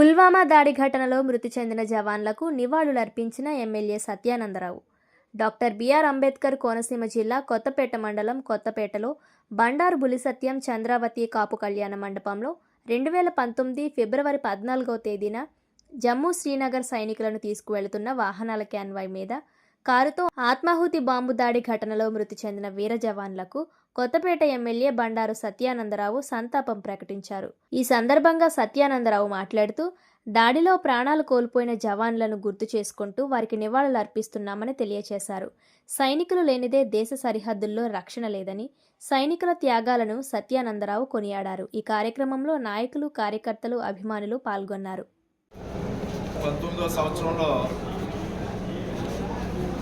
పుల్వామా దాడి ఘటనలో మృతి చెందిన జవాన్లకు నివాళులర్పించిన MLA Satyanandarao. Doctor BR Ambedkar Konaseema జిల్లా కొత్తపేట మండలం కొత్తపేటలో బండారు బులిసత్యం చంద్రావతి కాపు కళ్యాణ మండపంలో రెండు వేల పంతొమ్మిది ఫిబ్రవరి పద్నాలుగవ తేదీన జమ్మూ శ్రీనగర్ సైనికులను తీసుకువెళుతున్న వాహనాల క్యాన్వాయ్ మీద కారుతో ఆత్మాహుతి బాంబు దాడి ఘటనలో మృతి చెందిన వీర జవాన్లకు కొత్తపేట ఎమ్మెల్యే బండారు సత్యానందరావు సంతాపం ప్రకటించారు. ఈ సందర్భంగా సత్యానందరావు మాట్లాడుతూ దాడిలో ప్రాణాలు కోల్పోయిన జవాన్లను గుర్తు చేసుకుంటూ వారికి నివాళులు అర్పిస్తున్నామని తెలియచేశారు. సైనికులు లేనిదే దేశ సరిహద్దుల్లో రక్షణ లేదని సైనికుల త్యాగాలను సత్యానందరావు కొనియాడారు. ఈ కార్యక్రమంలో నాయకులు కార్యకర్తలు అభిమానులు పాల్గొన్నారు. సంవత్సరంలో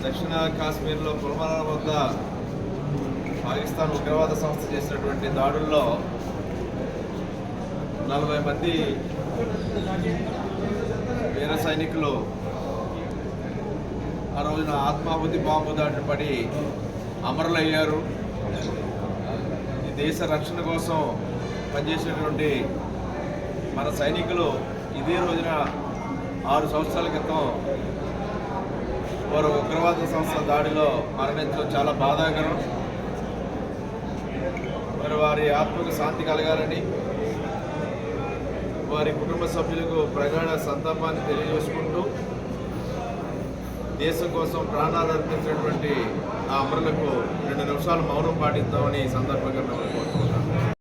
దక్షిణ కాశ్మీర్లో పుల్వామా వద్ద పాకిస్తాన్ ఉగ్రవాద సంస్థ చేసినటువంటి దాడుల్లో నలభై మంది వీర సైనికులు ఆ రోజున ఆత్మాహుతి బాంబు దాటి పడి అమరులయ్యారు. ఈ దేశ రక్షణ కోసం పనిచేసినటువంటి మన సైనికులు ఇదే రోజున ఆరు సంవత్సరాల క్రితం ఉగ్రవాద సంస్థ దాడిలో మరణించడం చాలా బాధాకరం. మరి వారి ఆత్మకు శాంతి కలగాలని వారి కుటుంబ సభ్యులకు ప్రగాఢ సంతాపాన్ని తెలియజేసుకుంటూ దేశం కోసం ప్రాణాలు అర్పించినటువంటి ఆ అమరులకు రెండు నిమిషాలు మౌనం పాటిద్దామని సందర్భంగా మేము కోరుతున్నాం